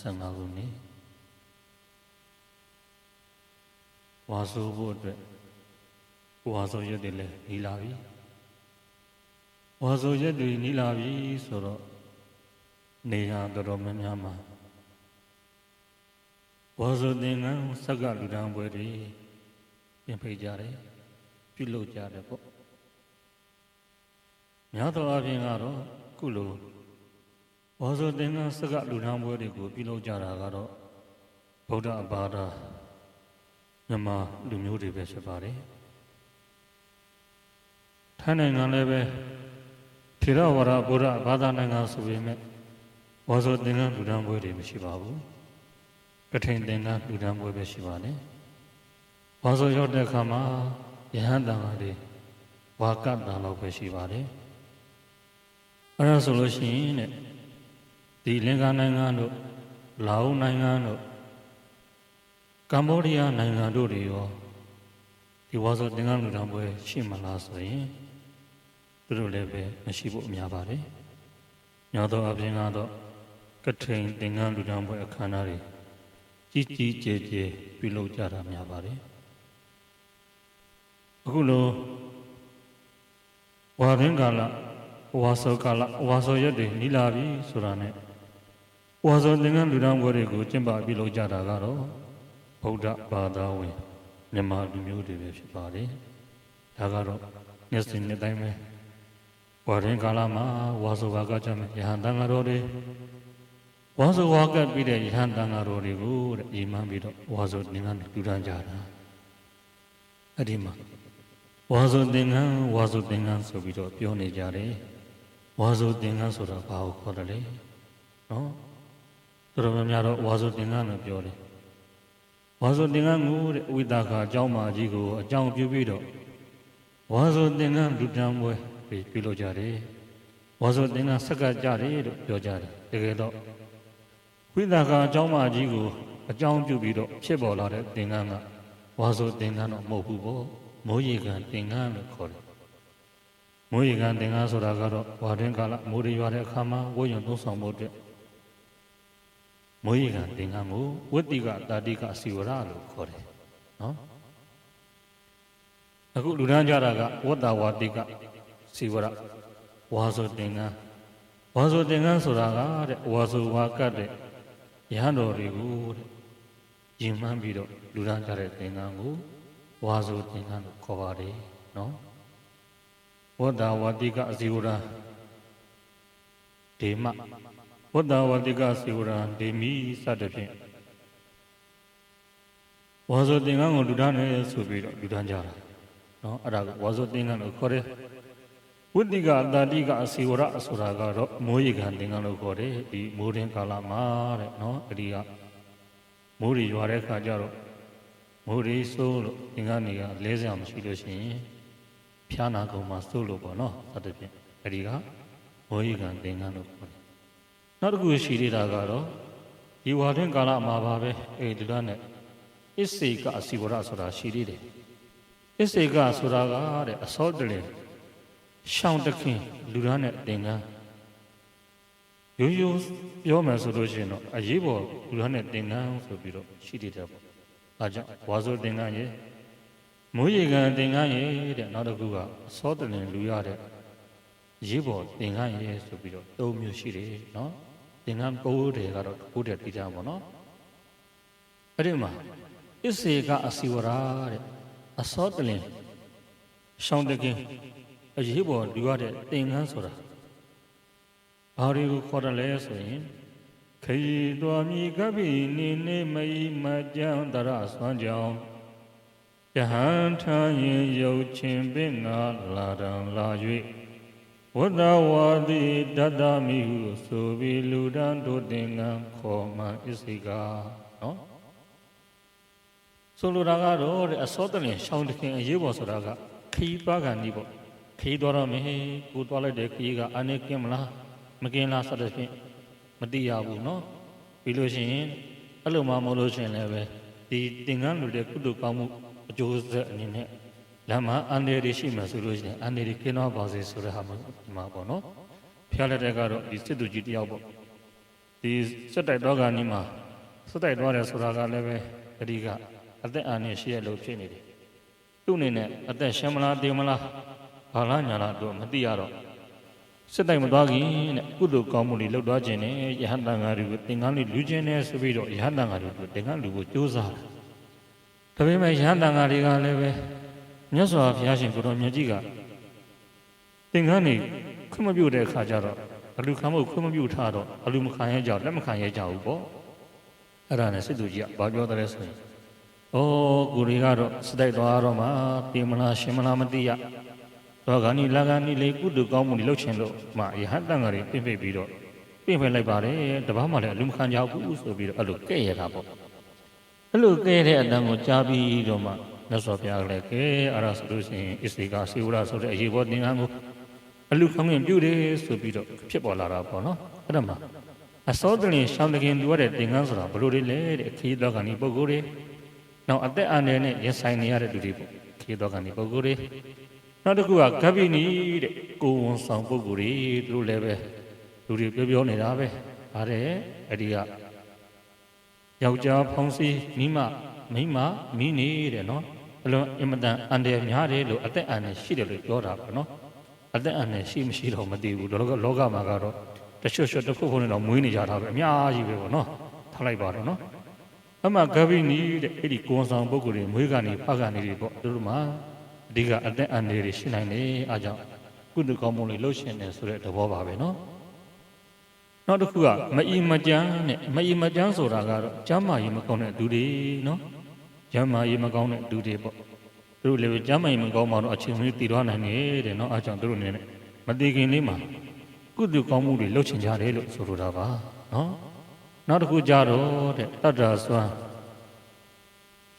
2025ခုနှစ်ဝါဆိုဖို့အတွက်ဝါဆိုရက်တွေလည်းနီးလာပြီဝါဆိုရက်တွေနီးလာပြီဆိုတော့နေရာတော်တော်များများမှာဝါဆိုသင်္ကန်းစက္ကလူတန်းပွဲတွေပြင်ဖိတ်ကြတယ်ပြုလုပ်ကြတယ်ပေါ့များသောအားဖြင့်ကတော့ခုလို ဝါဆိုသင်္ကန်းစက္ကလူတန်းပွဲတွေကိုပြုလုပ်ကြတာကတော့ဗုဒ္ဓဘာသာမြန်မာလူမျိုးတွေပဲဖြစ်ပါတယ်ထိုင်းနိုင်ငံလည်းပဲထေရဝါဒဗုဒ္ဓဘာသာနိုင်ငံဆိုပေမဲ့ဝါဆိုသင်္ကန်းလူတန်းပွဲတွေမရှိပါဘူးကထိန်သင်္ကန်းလူတန်းပွဲပဲရှိပါတယ်ဝါဆိုရောက်တဲ့အခါမှာယဟန်တန်ဃာတွေဝါကတန်လောက်ပဲရှိပါတယ်အဲဒါဆိုလို့ရှိရင်တဲ့ ဒီလင်္ကာနိုင်ငံတို့လာအိုနိုင်ငံတို့ကမ္ဘောဒီးယားနိုင်ငံတို့တွေရောဒီဝါဆိုသင်္ကန်းလူတန်းပွဲရှိမလားဆိုရင်သူတို့လည်းပဲမရှိဖို့အများပါတယ်။ညောသောအပြင်ကတော့ကထိန်သင်္ကန်းလူတန်းပွဲအခမ်းအနားတွေကြီးကြီးကျယ်ကျယ်ပြုလုပ်ကြတာများပါတယ်။အခုလိုဝါရင်းကာလဝါဆိုကာလဝါဆိုရက်တွေနီးလာပြီဆိုတာနဲ့ ဝါဆိုသင်္ကန်းလူတန်းပွဲတွေကိုကျင့်ပပြုလုပ်ကြတာကတော့ဗုဒ္ဓဘာသာဝင်မြန်မာလူမျိုးတွေပဲဖြစ်ပါတယ်။ဒါကတော့မျက်စိနဲ့တိုင်းပဲဝါရင်ကာလမှာဝါဆိုဝါကကြမယ်ယဟန်တန်ဃာတော်တွေဝါဆိုဝါကပြီးတဲ့ယဟန်တန်ဃာတော်တွေကိုတဲ့အိမ်မှန်းပြီးတော့ဝါဆိုသင်္ကန်းလူတန်းကြတာအဲ့ဒီမှာဝါဆိုသင်္ကန်းဝါဆိုသင်္ကန်းဆိုပြီးတော့ပြောနေကြတယ်ဝါဆိုသင်္ကန်းဆိုတာဘာကိုခေါ်တယ်လဲနော် တော်တော်များများတော့ဝါဆိုသင်္ကန်းလို့ပြောတယ်ဝါဆိုသင်္ကန်းကိုတဲ့ဝိတာခာအကြောင်းမကြီးကိုအကြောင်းပြုပြီးတော့ဝါဆိုသင်္ကန်းလူတန်းပွဲပြုလုပ်ကြတယ်ဝါဆိုသင်္ကန်းဆက်ကပ်ကြတယ်လို့ပြောကြတယ်တကယ်တော့ဝိတာခာအကြောင်းမကြီးကိုအကြောင်းပြုပြီးတော့ဖြစ်ပေါ်လာတဲ့သင်္ကန်းကဝါဆိုသင်္ကန်းတော့မဟုတ်ဘူးပေါ့မိုးရေကန်သင်္ကန်းလို့ခေါ်တယ်မိုးရေကန်သင်္ကန်းဆိုတာကတော့ဝါတွင်ကာလမိုးရေရွာတဲ့အခါမှာဝိုးရုံသုံးဆောင်မှုအတွက် မိုးရေကန်သင်္ကန်းကိုဝတ္တိကတာတိကစီဝရလို့ခေါ်တယ်နော်အခုလူဒန်းကြတာကဝတ္တဝါတိကစီဝရဝါဆိုသင်္ကန်းဝါဆိုသင်္ကန်းဆိုတာကတဲ့ဝါဆိုဝါကတ်တဲ့ရဟန်းတော်တွေကိုတဲ့ယင်မှန်းပြီးတော့လူဒန်းကြတဲ့သင်္ကန်းကိုဝါဆိုသင်္ကန်းလို့ခေါ်ပါတယ်နော်ဝတ္တဝါတိကအစီဝရဒေမ ဝတ္တဝတိကစေဝရံဒေမိစသဖြင့်ဝါဆိုသင်္ကန်းကိုလူဒန်းနေဆိုပြီးတော့လူဒန်းကြတာနော်အဲ့ဒါကဝါဆိုသင်္ကန်းလို့ခေါ်တယ်ဝိတိကအတ္တိကအစေဝရဆိုတာကတော့မိုးရေခံသင်္ကန်းလို့ခေါ်တယ်ဒီမိုးရင်ကာလမှာတဲ့နော်အဲ့ဒီကမိုးရီရွာတဲ့ခါကျတော့မိုးရီဆိုးလို့သင်္ကန်းတွေကလဲစရာမရှိလို့ရှိရင်ဖျားနာကုန်မှာစိုးလို့ပေါ့နော်စသဖြင့်အဲ့ဒီကမိုးရေခံသင်္ကန်းလို့ခေါ်တယ် နောက်တစ်ခုရှိသေးတာကတော့ဒီဝါတွင်ကာလမှာပါပဲအဲဒီလိုနဲ့အစ္စေကအစီဝရဆိုတာရှိသေးတယ်အစ္စေကဆိုတာကတဲ့အစောတလင်ရှောင်းတခင်လူရန်နဲ့တင်ကန်းရိုးရိုးပြောမယ်ဆိုလို့ရှိရင်တော့အရေးပေါ်လူရန်နဲ့တင်ကန်းဆိုပြီးတော့ရှိသေးတယ်ပေါ့အဲကြောင့်ဝါဆိုတင်ကန်းရဲ့မိုးရေကန်တင်ကန်းရဲ့တဲ့နောက်တစ်ခုကအစောတလင်လူရတဲ့ရေးပေါ်တင်ကန်းရဲ့ဆိုပြီးတော့သုံးမျိုးရှိတယ်နော် သင်္ကန်းပိုးတယ်ကတော့ပိုးတယ်တိကြပါတော့အဲ့ဒီမှာအစ္စေကအစီဝရာတဲ့အစောတလင်ရှောင်းတကင်းအရေးပေါ်လူရတဲ့သင်္ကန်းဆိုတာဘာတွေကိုခေါ်တယ်လဲဆိုရင်ခရီတော်မြည်ကပိနေနေမယီမကြံတရဆွမ်းကြောင်းယဟန်ထမ်းရင်ရုပ်ချင်းပင်ငါလာတံလာ၍ ဝတ္တဝါတိတတ္တမိဟုဆိုပြီးလူတန်းတို့သင်္ကန်းခေါ်မှအစ္စည်းကနော်ဆိုလိုတာကတော့တဲ့အစောတလင်ရှောင်းတခင်အရေးပေါ်ဆိုတာကခီးသွားကန်ဤပေါ့ခခီးသွားတော့မင်းကိုသွားလိုက်တဲ့ခီးကအနေကင်းမလားမကင်းလားစသဖြင့်မသိရဘူးနော်ပြီးလို့ရှိရင်အဲ့လိုမှမဟုတ်လို့ရှိရင်လည်းပဲဒီသင်္ကန်းလူတဲ့ကုသိုလ်ကောင်းမှုအကျိုးဆက်အနေနဲ့ လမ်းမှာအန္တရာယ်တွေရှိမှဆိုလို့ရှိရင်အန္တရာယ်တွေကင်းတော့ပါစေဆိုတဲ့ဟာမှာပေါ့နော်ဖျားလက်တဲ့ကတော့ဒီစစ်သူကြီးတယောက်ပေါ့ဒီစက်တိုက်တော့ကနီးမှာစက်တိုက်တော့တယ်ဆိုတာကလည်းပဲအဒီကအသက်အန္တရာယ်ရှိရလို့ဖြစ်နေတယ်သူ့အနေနဲ့အသက်ရှင်မလားတည်မလားဘာလားညာလားတော့မသိရတော့စစ်တိုက်မသွားခင်တဲ့ကုသိုလ်ကောင်းမှုတွေလုပ်သွားခြင်းနဲ့ယဟန်တန်ဃာတွေကိုသင်္ကန်းလေးလူခြင်းနဲ့ဆိုပြီးတော့ယဟန်တန်ဃာတွေကိုသင်္ကန်းလူကိုကြိုးစားတယ်ဒါပေမဲ့ယဟန်တန်ဃာတွေကလည်းပဲ မြတ်စွာဘုရားရှင်ကိုတော်မြတ်ကြီးကသင်္ကန်းတွေခွင့်မပြုတဲ့အခါကျတော့အလူခံဖို့ခွင့်မပြုထားတော့အလူမခံရကြလက်မခံရကြဘူးပေါ့အဲ့ဒါနဲ့စစ်သူကြီးကဘာပြောတယ်ဆိုရင်ဩကိုတွေကတော့စတိုက်သွားတော့မှပြင်မလားရှင်မလားမသိရတော့ခါနီလာခါနီလေးကုတုကောင်းမှုတွေလုပ်ချင်လို့မှယဟန်တန်ဃာတွေပြင့်ပြပြီးတော့ပြင့်ဖက်လိုက်ပါတယ်တပားမှလည်းအလူမခံကြဘူးဆိုပြီးတော့အဲ့လိုကဲ့ရတာပေါ့အဲ့လိုကဲ့တဲ့အတန်ကိုကြားပြီးတော့မှ မြတ်စွာဘုရားကလည်းကဲအဲ့ဒါဆိုလို့ရှိရင်အစ္စရိကစေဝရဆိုတဲ့အရေးပေါ်သင်္ကန်းကိုအလူခံရင်ပြုတယ်ဆိုပြီးတော့ဖြစ်ပေါ်လာတာပေါ့နော်အဲ့ဒါမှအစောတလင်ရှောင်းတခင်ပြောတဲ့သင်္ကန်းဆိုတာဘလို့တွေလဲတဲ့အခီးတော်ကနေပုဂ္ဂိုလ်တွေနောက်အသက်အန္တရာယ်နဲ့ရင်ဆိုင်နေရတဲ့လူတွေပေါ့အခီးတော်ကနေပုဂ္ဂိုလ်တွေနောက်တစ်ခုကဂဗ္ဗိနီတဲ့ကိုဝန်ဆောင်ပုဂ္ဂိုလ်တွေသူတို့လည်းပဲလူတွေပြောပြောနေတာပဲဗါတဲ့အဲ့ဒီကယောက်ျားဖောင်းစီမိမမိမမိနေတဲ့နော် အလွန်အင်မတန်အန္တရာယ်များတယ်လို့အသက်အန္တရာယ်ရှိတယ်လို့ပြောတာပေါ့နော်အသက်အန္တရာယ်ရှိမရှိတော့မသိဘူးလောကလောကမှာကတော့တချွတ်ချွတ်တစ်ခုခုနဲ့တော့မွေးနေကြတာပဲအများကြီးပဲပေါ့နော်ထားလိုက်ပါတယ်နော်အမှဂဗိနီတဲ့အဲ့ဒီကိုဝန်ဆောင်ပုဂ္ဂိုလ်တွေမွေးကနေဖကနေတွေပေါ့သူတို့မှာအဓိကအသက်အန္တရာယ်တွေရှိနိုင်တယ်အားကြောင့်ကုသကောင်းမှုတွေလှုပ်ရှင်တယ်ဆိုတဲ့သဘောပါပဲနော်နောက်တစ်ခုကမအီမကြမ်းနဲ့မအီမကြမ်းဆိုတာကတော့ကျမ်းမာရေးမကောင်းတဲ့သူတွေနော် ကျမ်းမာရေးမကောင်းတဲ့သူတွေပေါ့သူတို့လည်းကျမ်းမာရေးမကောင်းမှတော့အချိန်မီတည်သွားနိုင်တယ်တဲ့နော်အားကြောင့်သူတို့အနေနဲ့မတည်ခင်လေးမှာကုသကောင်းမှုတွေလှုပ်ရှင်ကြတယ်လို့ဆိုလိုတာပါနော်နောက်တစ်ခုကြတော့တဲ့တတ္တရာစွမ်း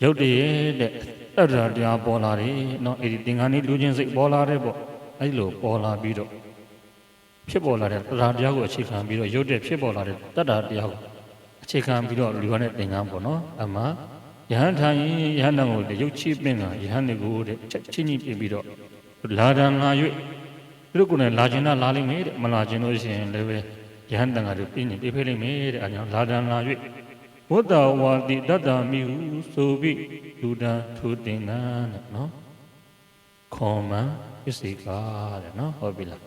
ရုပ်တည်းတဲ့တတ္တရာတရားပေါ်လာတယ်နော်အဲ့ဒီသင်္ကန်းလေးလူချင်းစိတ်ပေါ်လာတယ်ပေါ့အဲ့လိုပေါ်လာပြီးတော့ဖြစ်ပေါ်လာတဲ့တရားတရားကိုအခြေခံပြီးတော့ရုပ်တဲ့ဖြစ်ပေါ်လာတဲ့တတ္တတရားကိုအခြေခံပြီးတော့လူရတဲ့သင်္ကန်းပေါ့နော်အမှ ယဟန်ထိုင်ယဟန်တော်ကိုရုပ်ချိပင်ကယဟန်တွေကိုတဲ့ချင်းချင်းပြင်ပြီးတော့လာဒံလာ၍သူတို့ကလည်းလာခြင်းနဲ့လာလိမ့်မယ်တဲ့မလာခြင်းလို့ရှိရင်လည်းပဲယဟန်တန်ကတို့ပြင်းနေပြဖေးလိမ့်မယ်တဲ့အဲကြောင့်လာဒံလာ၍ဝတ္တဝါတိတတ္တမိဟုဆိုပြီးလူတန်းထူတင်ကန်းတဲ့နော်ခေါ်မှန်ပစ္စည်းကားတဲ့နော်ဟုတ်ပြီလား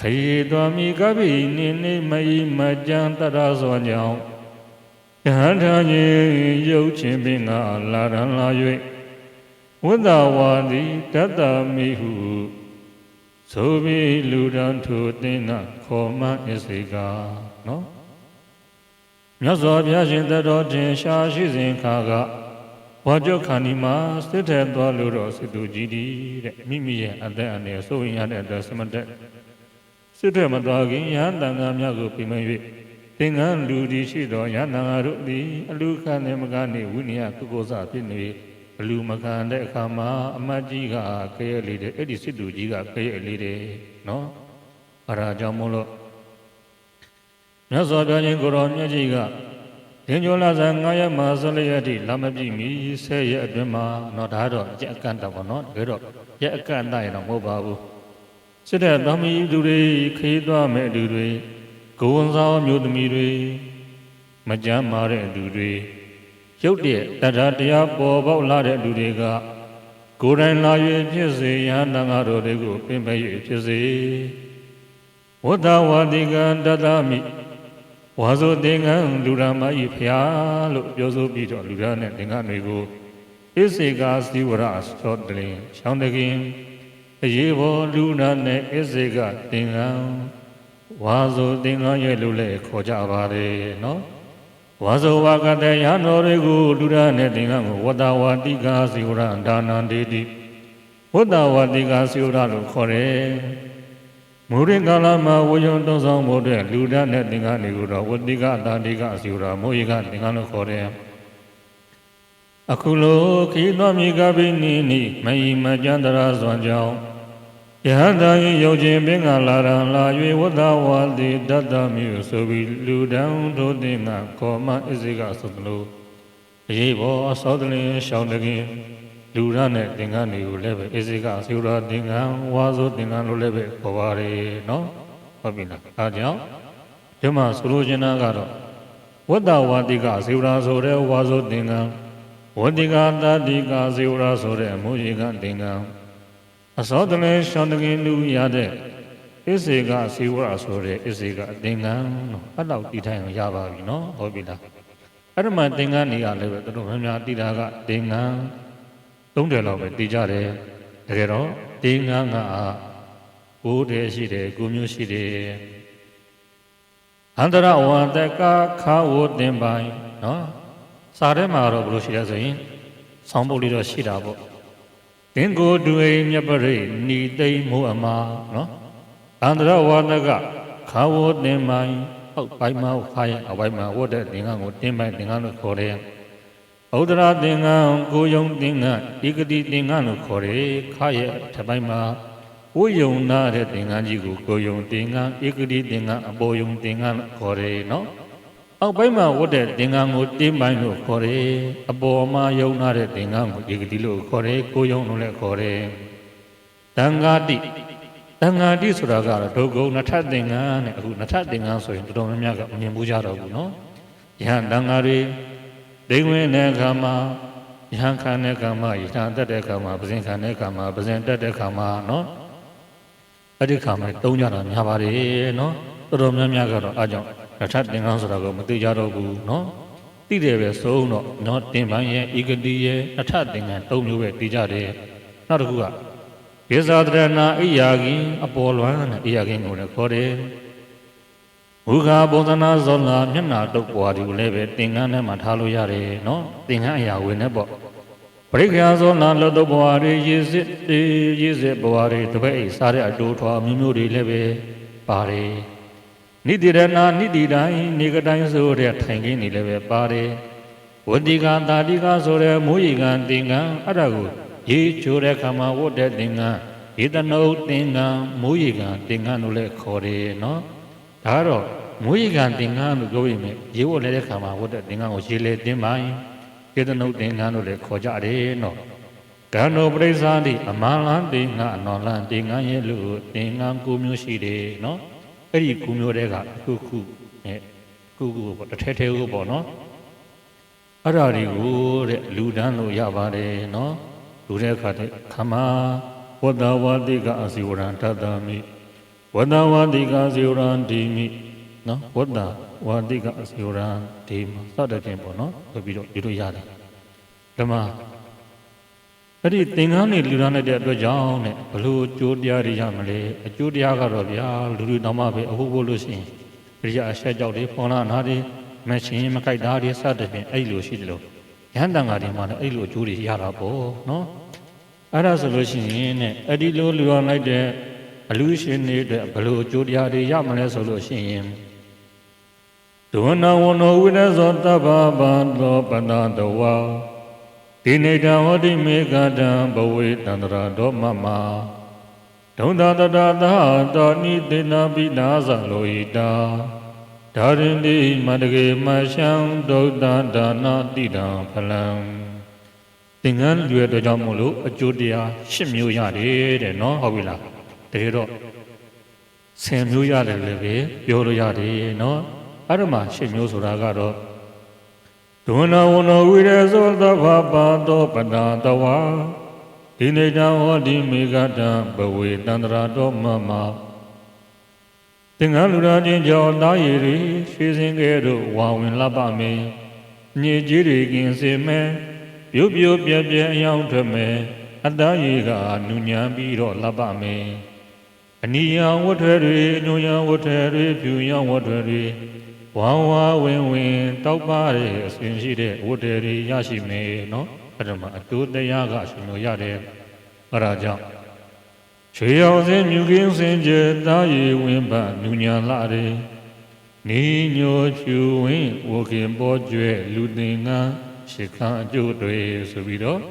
ခေတော်မိကပိနိနေမယိမကြံတရသောကြောင့်ယ ဟန်ထာခြင်းရုပ်ချင်းပင်ကလာရန်လာ၍ဝတ္တဝါတိတတ္တမိဟုဆိုပြီးလူတန်းထူတင်ကခေါ်မှအစိကနော်မြတ်စွာဘုရားရှင်တတော်တင်ရှားရှိစဉ်ခါကဝါကြခန္ဒီမှာစစ်ထဲသွားလို့တော့စစ်သူကြီးဒီတဲ့မိမိရဲ့အသက်အန္တရာယ်စိုးရင်ရတဲ့အတွက်စမတက်စစ်ထဲမသွားခင်ရဟန်းတန်ခါများကိုပြင်မ၍ သင်္ကန်းလူဒီရှိတော်ရဟန်းတန်ခါတို့သည်အလူခံနေမကနေဝိနည်းကုကုစဖြစ်နေဘလူမခံတဲ့အခါမှာအမတ်ကြီးကကဲရလေးတဲ့အဲ့ဒီစစ်သူကြီးကကဲရလေးတဲ့နော်အဲဒါကြောင့်မို့လို့မြတ်စွာဘုရားရှင်ကိုရောမြတ်ကြီးကဒင်ကျော်လာဇန်9ရက်မှာဆိုလျက်တိလာမပြည့်မီ10ရက်အတွင်းမှာတော့ဒါတော့ရက်အကန့်တော့ဗောနော်တကယ်တော့ရက်အကန့်တိုင်းတော့မဟုတ်ပါဘူးစစ်တဲ့သမီးသူတွေခေးသွားမဲ့သူတွေ ကိုဝန်ဆောင်မျိုးသမီးတွေမကြမ်းမာတဲ့သူတွေရုပ်တဲ့တရားတရားပေါ်ပေါက်လာတဲ့လူတွေကကိုယ်တိုင်လာ၍ဖြစ်စေယဟန်တန်ဃာတော်တွေကိုပင်ပ၍ဖြစ်စေဝတ္တဝါတိကံတတမိဝါဆိုသင်္ကန်းလူရမကြီးဖျားလို့ပြောဆိုပြီးတော့လူရနဲ့သင်္ကန်းတွေကိုဣစေကာစီဝရသောတလင်ရှောင်းတခင်အရေးပေါ်လူနာနဲ့ဣစေကသင်္ကန်း ဝါဆိုသင်္ကန်းရဲ့လူလဲခေါ်ကြပါလေနော်ဝါဇဝါကတယံတော်တွေကိုလူရနဲ့သင်္ကန်းကိုဝတ္တဝါတိကာစီဝရဒါနံဒေတိဝတ္တဝါတိကာစီဝရလို့ခေါ်တယ်မူရင်ကာလမှာဝယုံတုံးဆောင်ဖို့အတွက်လူဒတ်နဲ့သင်္ကန်းတွေကိုတော့ဝတိကတာတိကအစီဝရမိုးရိကသင်္ကန်းလို့ခေါ်တယ်အခုလိုခီးတော်မြေကပိနိနိမယိမကျန္တရာဇွန်ကြောင့် ယဟန္တာယယုတ်ခြင်းပင်ကလာရန်လာ၍ဝတ္တဝါတိတတ္တမြို့ဆိုပြီးလူတန်းတို့တင်ကခောမအစိကသုတလို့အရေးပေါ်အသောတလင်းရှောင်းတကင်းလူရနဲ့သင်္ကန်းတွေကိုလည်းပဲအစိကသေဝရသင်္ကန်းဝါဆိုသင်္ကန်းလို့လည်းပဲခေါ်ပါရယ်နော်ဟုတ်ပြီလားအဲကြောင့်ဒီမှာဆိုလိုချင်တာကတော့ဝတ္တဝါတိကသေဝရဆိုတဲ့ဝါဆိုသင်္ကန်းဝတ္တိကတတ္တိကသေဝရဆိုတဲ့အမှုရေကသင်္ကန်း အစောတလည်းရှောင်းတကင်းလူရတဲ့အစ္စေကသေဝရဆိုတဲ့အစ္စေကအသင်္ကန်းလို့အဲ့လောက်တည်ထိုင်အောင်ရပါပြီနော်ဟုတ်ပြီလားအဲ့ဒီမှာသင်္ကန်းနေရလည်းပဲတို့များများတည်တာကသင်္ကန်းသုံးတယ်လောက်ပဲတည်ကြတယ်တကယ်တော့သင်္ကန်းကကိုးတယ်ရှိတယ်ကိုမျိုးရှိတယ်အန္တရဝတကခါဝတင်ပိုင်နော်စာထဲမှာတော့ဘယ်လိုရှိလဲဆိုရင်ဆောင်းပုတ်လေးတော့ရှိတာပေါ့ တင်ကိုတွေ့မြတ်ပရိဏီသိမ့်မိုးအမာနော်အန္တရဝတကခါဝတင်ပိုင်ဟုတ်ပိုင်မခါရဲ့အပိုင်မဝတ်တဲ့သင်္ကန်းကိုတင်ပိုင်သင်္ကန်းလို့ခေါ်တယ်ဩဒရာသင်္ကန်းကိုယုံသင်္ကန်းဧကတိသင်္ကန်းလို့ခေါ်တယ်ခါရဲ့ထပ်ပိုင်းမှာဝိယုံနာတဲ့သင်္ကန်းကြီးကိုကိုယုံသင်္ကန်းဧကတိသင်္ကန်းအပေါ်ယုံသင်္ကန်းလို့ခေါ်တယ်နော် အောက်ပိုင်းမှာဝတ်တဲ့သင်္ကန်းကိုတင်းပိုင်းလို့ခေါ်တယ်အပေါ်မှာယုံနာတဲ့သင်္ကန်းကိုဧကတိလို့ခေါ်တယ်ကိုယုံလို့လည်းခေါ်တယ်တန်ဃာတိတန်ဃာတိဆိုတာကတော့ဒုက္ကုနထသင်္ကန်းနဲ့အခုနထသင်္ကန်းဆိုရင်တော်တော်များများကမမြင်ဘူးကြတော့ဘူးနော်ယဟန်တန်ဃာတွေဒိဋ္ဌဝင်တဲ့အခါမှာယဟန်ခံတဲ့အခါမှာယဟန်တက်တဲ့အခါမှာပဇင်ခံတဲ့အခါမှာပဇင်တက်တဲ့အခါမှာနော်အဲ့ဒီခါမှာတုံးကြတာများပါတယ်နော်တော်တော်များများကတော့အားကြောင့် နထသင်္ကန်းဆိုတာကိုမသိကြတော့ဘူးနော်သိတယ်ပဲဆုံးတော့နော်တင်ပန်းရဲ့ဧကတိရဲ့နထသင်္ကန်း၃မျိုးပဲသိကြတယ်နောက်တစ်ခုကယေဇာတရဏအိယာကင်အပေါ်လွမ်းနဲ့အိယာကင်ကိုလည်းခေါ်တယ်မူခာပုံသနာဇောလာမျက်နာတုပ်ပွားဒီကိုလည်းပဲသင်္ကန်းထဲမှာထားလို့ရတယ်နော်သင်္ကန်းအရာဝင်နေပေါ့ပရိက္ခယာဇောနာလောတုပ်ပွားတွေရေစစ်ရေစစ်ပွားတွေတပည့်အိစားတဲ့အတိုးထွားမျိုးမျိုးတွေလည်းပဲပါတယ် နိတိရဏနိတိတိုင်းနေကတိုင်းဆိုတဲ့ထိုင်ခင်းနေလည်းပဲပါတယ်ဝတိကတာတိကဆိုတဲ့မိုးရီကံသင်္ကန်းအဲ့ဒါကိုရေချိုးတဲ့ခါမှာဝတ်တဲ့သင်္ကန်းဧတနုသင်္ကန်းမိုးရီကံသင်္ကန်းလို့လည်းခေါ်တယ်နော်ဒါကတော့မိုးရီကံသင်္ကန်းလို့ပြောရင်ရေဝတ်လည်းတဲ့ခါမှာဝတ်တဲ့သင်္ကန်းကိုရေလေတင်းပိုင်းဧတနုသင်္ကန်းလို့လည်းခေါ်ကြတယ်နော်ကံတော်ပရိစ္ဆာတိအမန္လန်သင်္ကန်းအနော်လန်သင်္ကန်းရဲ့လို့သင်္ကန်းကိုမျိုးရှိတယ်နော် အဲ့ဒီကိုမျိုးတွေကခုခုနဲ့ခုခုပေါ့တစ်ထဲထဲကိုပေါ့နော်အဲ့ဓာတွေကိုတဲ့လူဒန်းလို့ရပါတယ်နော်လူတဲ့အခါတည်းခမဝတ္တဝတိကအစီဝရံတတ္တမိဝတ္တဝတိကအစီဝရံဒီမိနော်ဝတ္တဝတိကအစီဝရံဒီမိစတဲ့ပြင်ပေါ့နော်ဆိုပြီးတော့ယူလို့ရတယ်ဓမ္မ အဲ့ဒီသင်္ကန်းနေလူရမ်းတဲ့အတွက်ကြောင့်တဲ့ဘလို့အကျိုးတရားတွေရမလဲအကျိုးတရားကတော့ဗျာလူလူတော်မှပဲအဟုတ်ဖို့လို့ရှိရင်ပြရအဆက်ကြောက်တွေပေါ်လာနာတွေမရှင်မကြိုက်တာတွေစတဲ့ပြင်အဲ့လိုရှိတယ်လို့ရဟန်းတန်ဃာတွေမှာလည်းအဲ့လိုအကျိုးတွေရတာပေါ့နော်အဲ့ဒါဆိုလို့ရှိရင်တဲ့အဲ့ဒီလိုလူရမ်းလိုက်တဲ့အလူရှင်တွေအတွက်ဘလို့အကျိုးတရားတွေရမလဲဆိုလို့ရှိရင်ဒဝနဝနောဝိရဇောတဗ္ဗဘာသောပဏတဝါ ဒီနေတဟောတိမေကတံဘဝေတန္တရာဒေါမမဒုံသာတတသာတောနိတေနာပိနာသလိုဣတာဒါရင်တိမတကေမရှံဒုဒ္ဒဒါနာတိတံဖလံသင်္ကန်းလွယ်တော့ကြောင့်မို့လို့အကျိုးတရား၈မျိုးရတယ်တဲ့နော်ဟုတ်ပြီလားတကယ်တော့ဆယ်မျိုးရတယ်လည်းပဲပြောလို့ရတယ်နော်အဲ့ဒါမှ၈မျိုးဆိုတာကတော့ ဒုနဝနဝိရဇောသဗ္ဗပါတောပနာတဝါဒီနေတံဟောဒီမေကတံဘဝေတန္တရာတော်မမသင်္ကန်းလူရာချင်းကြောင့်တာရည်ရီရွှေစင်ကဲတို့ဝါဝင်လပ်ပါမေညစ်ကြီးတွေကင်စေမဲပြုတ်ပြုတ်ပြပြအယောင်ထွက်မဲအတ္တရည်ကနူညာပြီးတော့လပ်ပါမေအနိယဝတ်ထွဲတွေအညုယဝတ်ထွဲတွေဖြူယဝတ်ထွဲတွေ ဝါဝါဝင်ဝင်တောက်ပါတဲ့အစဉ်ရှိတဲ့ဝတ္တရီရရှိမယ်နော်အဲ့ဒါမှအတူတရားကရှင်လို့ရတယ်အဲ့ဒါကြောင့်ချွေအောင်စင်မြူကင်းစင်ကြတာရီဝင်ပနူညာလာတယ်နေညိုဖြူဝင်ဝခင်ပေါ်ကျွဲလူသင်္ကန်းရှ िख ံအကျိုးတွေဆိုပြီးတော့သ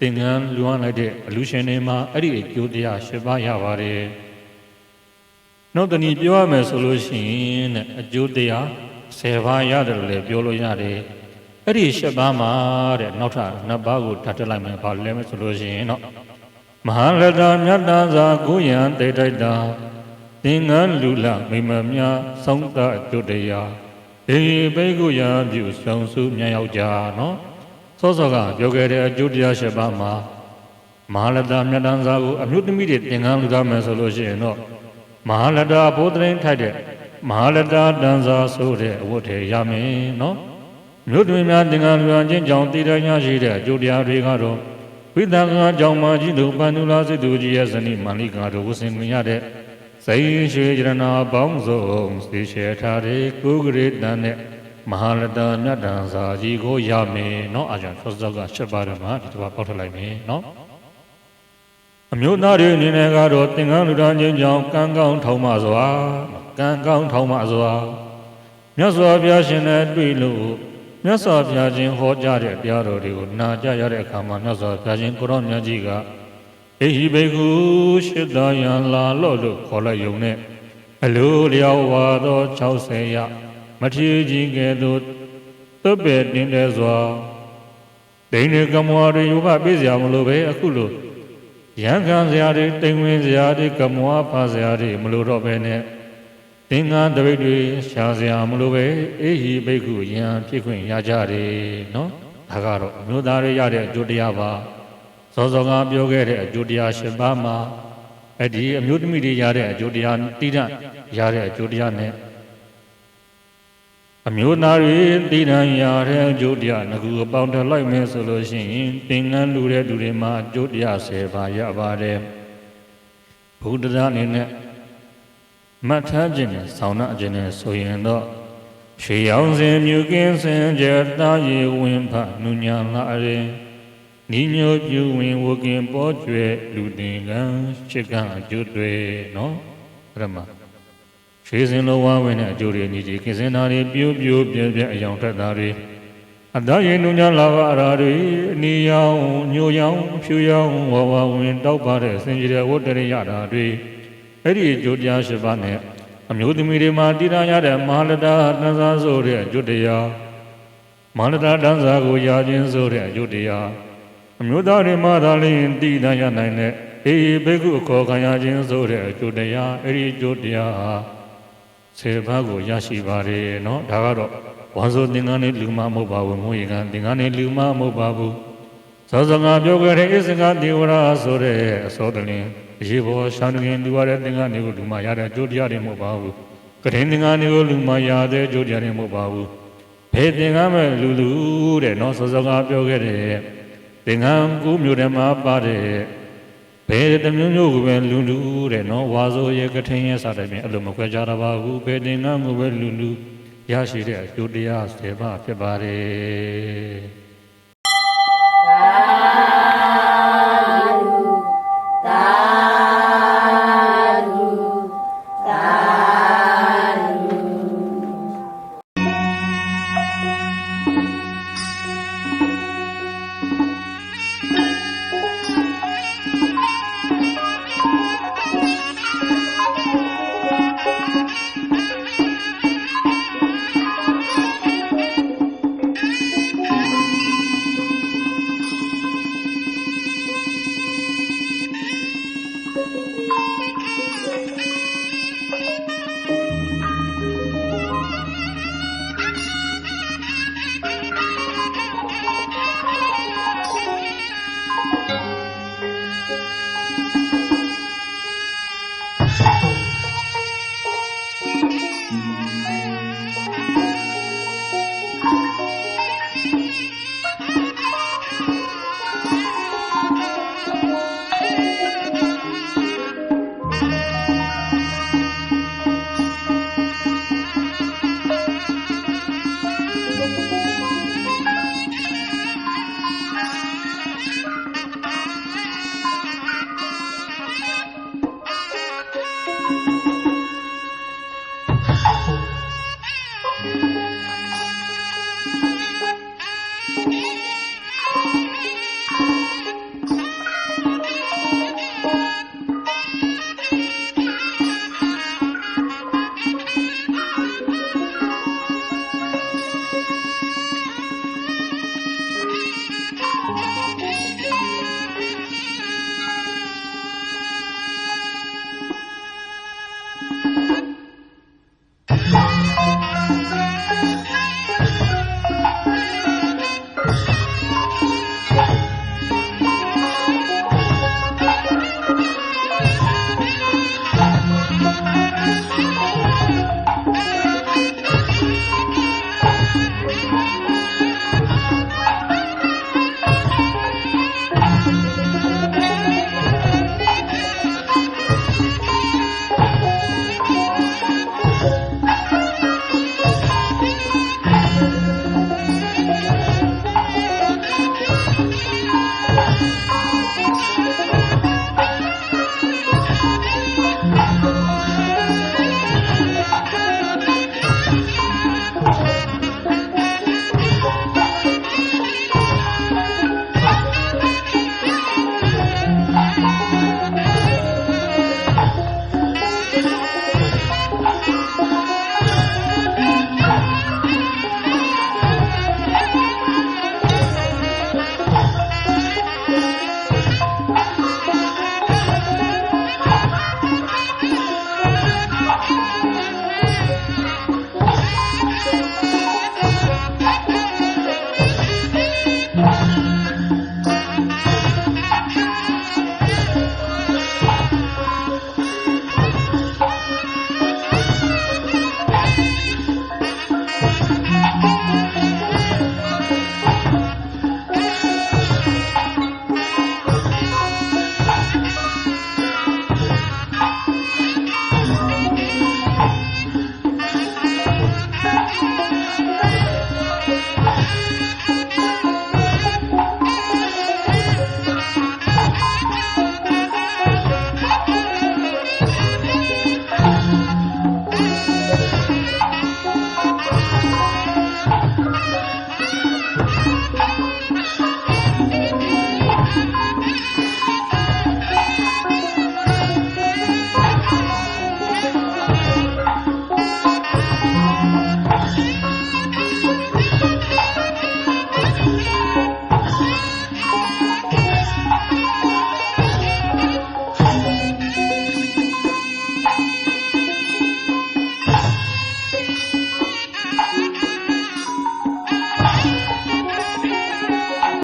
သင်္ကန်းလူဝမ်းလိုက်တဲ့အလူရှင်တွေမှာအဲ့ဒီအကျိုးတရား၈ပါးရပါတယ် နောက်တနည်းပြောရမယ်ဆိုလို့ရှိရင်တဲ့အကျိုးတရား၁၀ပါးရတယ်လို့လည်းပြောလို့ရတယ်အဲ့ဒီ၈ပါးမှာတဲ့နောက်ထပ်နှစ်ပါးကိုထပ်တက်လိုက်မယ်ဘာလဲမဆိုလို့ရှိရင်တော့မဟာလတ္တမြတ်တာသာကိုယံတေတိုက်တာသင်္ကန်းလူလမိမမြသောင်းတအကျိုးတရားအေဘိကုယံပြုဆောင်စုမြတ်ယောက်ျားနော်စောစောကပြောခဲ့တဲ့အကျိုးတရား၈ပါးမှာမဟာလတ္တမြတ်တန်စာကိုအမျိုးသမီးတွေသင်္ကန်းလူသားမယ်ဆိုလို့ရှိရင်တော့ မဟာလတာဘုဒ္ဓရင်ထိုက်တဲ့မဟာလတာတန်စာဆိုတဲ့အဝတ်ထေရမင်းနော်မြို့တွင်များသင်္ကန်းလူရန်ချင်းကြောင့်တည်တော်ရရှိတဲ့အကျိုးတရားတွေကတော့ဝိသကကြောင့်မကြီးသူပန္နုလာစိတ်သူကြီးရဲ့ဇနီးမန္လိကာတို့ဝဆင်မြင်ရတဲ့ဇိရွှေရဏပေါင်းစုံသိရှေထားတဲ့ကုဂရေတန်နဲ့မဟာလတာမြတ်တန်စာကြီးကိုရမယ်နော်အာကျန်ဆောစောကရှစ်ပါးတော့မှဒီတစ်ပါးပေါက်ထွက်လိုက်မယ်နော် အမျိုးသားတွေအနေနဲ့ကတော့သင်္ကန်းလူသားချင်းကြောင့်ကံကောင်းထောင်းမစွာကံကောင်းထောင်းမစွာမြတ်စွာဘုရားရှင်နဲ့တွေ့လို့မြတ်စွာဘုရားရှင်ဟောကြားတဲ့တရားတော်တွေကိုနာကြားရတဲ့အခါမှာမြတ်စွာဘုရားရှင်ကိုရောမြတ်ကြီးကအေဟိဘေကုရှစ်သာယံလာလို့လို့ခေါ်လိုက်ယုံနဲ့အလိုလျောက်ဝါသော60ရမထေရကြီးကဲ့သို့သဗ္ဗေတင်တဲ့စွာဒိဋ္ဌိကမောတွေယူပပြည့်စရာမလိုပဲအခုလို ရံခံစရာတွေတိမ်ဝင်စရာတွေကမောဖာစရာတွေမလိုတော့ပဲနဲ့သင်္ကန်းတပိတ်တွေရှားစရာမလိုပဲအေဟိဘိက္ခုယံဖြစ်ခွင့်ရကြတယ်နော်ဒါကတော့အမျိုးသားတွေရတဲ့အကျိုးတရားပါစောစောကပြောခဲ့တဲ့အကျိုးတရား၈ပါးမှာအဲ့ဒီအမျိုးသမီးတွေရတဲ့အကျိုးတရားတိဒရတဲ့အကျိုးတရားနဲ့ အမျိုးသားတွေတည်တံရာတဲ့အကျိုးတရားငကူအပေါင်းထလိုက်မယ်ဆိုလို့ရှိရင်သင်္ကန်းလူတဲ့လူတွေမှာအကျိုးတရား၁၀ပါးရပါတယ်ဘုဒ္ဓသားအနေနဲ့မှတ်ထားခြင်းနဲ့ဆောင်းနာခြင်းနဲ့ဆိုရင်တော့ရှေးအောင်စဉ်မြူကင်းစင်ကြတာရေဝင်ဖနုညာလာရင်ဤမျိုးပြုဝင်ဝကင်ပေါ်ကျွဲလူတင်ကံချစ်ကံအကျိုးတွေနော်အဲ့ဒါမှာ ရွှေစင်လိုဝါဝင်တဲ့အကျိုးတွေညီကြီးကင်စင်သားတွေပြိုးပြိုးပြဲပြဲအယောင်ထက်သားတွေအတရေနုညာလာကအရာတွေအနီရောင်ညိုရောင်ဖြူရောင်ဝါဝါဝင်တောက်ပါတဲ့စင်ကြီးတဲ့ဝတ္တရိယတာတွေအဲ့ဒီအကျိုးတရားရှိပါနဲ့အမျိုးသမီးတွေမှာတည်ထားရတဲ့မဟာလတာတန်ဆာဆိုတဲ့အကျိုးတရားမဟာလတာတန်ဆာကိုယာခြင်းဆိုတဲ့အကျိုးတရားအမျိုးသားတွေမှာသာလျှင်တည်ထားရနိုင်တဲ့အေးဘေကုအခေါ်ခံရခြင်းဆိုတဲ့အကျိုးတရားအဲ့ဒီအကျိုးတရားဟာ ဆယ်ပါးကိုရရှိပါတယ်เนาะဒါကတော့ဝါဆိုသင်္ကန်းနဲ့လူမမဟုတ်ပါဘူးငွေကသင်္ကန်းနဲ့လူမမဟုတ်ပါဘူးသောစငါပြောခဲ့တဲ့အစ္စကဒေဝရာဆိုတဲ့အစောတလင်အရေးပေါ်ရှမ်းငင်လူရတဲ့သင်္ကန်းတွေကိုလူမရတဲ့အကျိုးတရားတွေမဟုတ်ပါဘူးကရင်သင်္ကန်းတွေကိုလူမရတဲ့အကျိုးတရားတွေမဟုတ်ပါဘူးဘယ်သင်္ကန်းမဲ့လူလူတဲ့เนาะသောစငါပြောခဲ့တဲ့သင်္ကန်းကိုမျိုးထဲမှာပါတဲ့ ဘယ်တမျိုးမျိုးကိုပဲလူလူတဲ့နော်ဝါဆိုရဲ့ကထင်းရဲ့စတဲ့ပြင်အဲ့လိုမခွဲကြတာပါဘူးဘယ်တင်ကကိုပဲလူလူရရှိတဲ့အကျိုးတရား၁၀ပါးဖြစ်ပါတယ်